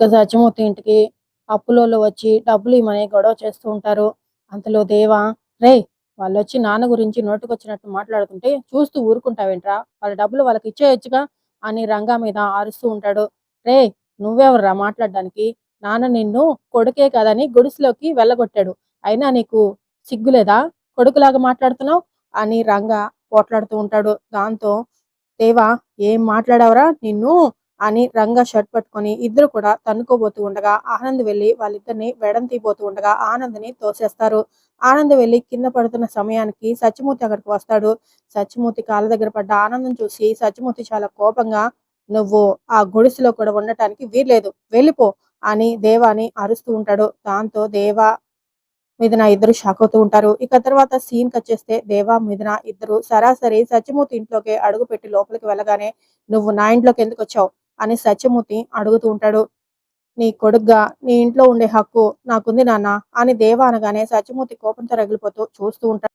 ఇక సత్యమూర్తి ఇంటికి అప్పులోళ్ళు వచ్చి డబ్బులు ఇమ్మని గొడవ చేస్తూ ఉంటారు. అంతలో దేవా రే వాళ్ళు వచ్చి నాన్న గురించి నోటుకొచ్చినట్టు మాట్లాడుతుంటే చూస్తూ ఊరుకుంటావేంట్రా? వాళ్ళ డబ్బులు వాళ్ళకి ఇచ్చేయొచ్చుగా అని రంగా మీద అరుస్తూ ఉంటాడు. రే నువ్వెవర్రా మాట్లాడడానికి? నాన్న నిన్ను కొడుకే కదని గుడిసెలోకి వెళ్ళగొట్టాడు. అయినా నీకు సిగ్గులేదా? కొడుకులాగా మాట్లాడుతున్నావు? అని రంగా పోట్లాడుతూ ఉంటాడు. దాంతో దేవా ఏం మాట్లాడావురా? నిన్ను అని రంగా షర్ట్ పట్టుకొని ఇద్దరు కూడా తన్నుకోబోతూ ఉండగా ఆనంద్ వెళ్ళి వాళ్ళిద్దరిని వెడంతీపోతూ ఉండగా ఆనంద్ని తోసేస్తారు. ఆనంద్ వెళ్ళి కింద పడుతున్న సమయానికి సత్యమూర్తి అక్కడికి వస్తాడు. సత్యమూర్తి కాళ్ళ దగ్గర పడ్డ ఆనందం చూసి సత్యమూర్తి చాలా కోపంగా నువ్వు ఆ గుడిసెలో కూడా ఉండటానికి వీల్లేదు. వెళ్ళిపో అని దేవాని అరుస్తూ ఉంటాడు. దాంతో దేవా మిథున ఇద్దరు షాక్ అవుతూ ఉంటారు. ఇక తర్వాత సీన్ వచ్చేస్తే దేవా మిథున ఇద్దరు సరాసరి సత్యమూర్తి ఇంట్లోకి అడుగు పెట్టి లోపలికి వెళ్ళగానే నువ్వు నా ఇంట్లోకి ఎందుకు వచ్చావు? అని సత్యమూర్తి అడుగుతూ ఉంటాడు. నీ కొడుగ్గా నీ ఇంట్లో ఉండే హక్కు నాకుంది నాన్న అని దేవా అనగానే సత్యమూర్తి కోపంతో రగిలిపోతూ చూస్తూ ఉంటాడు.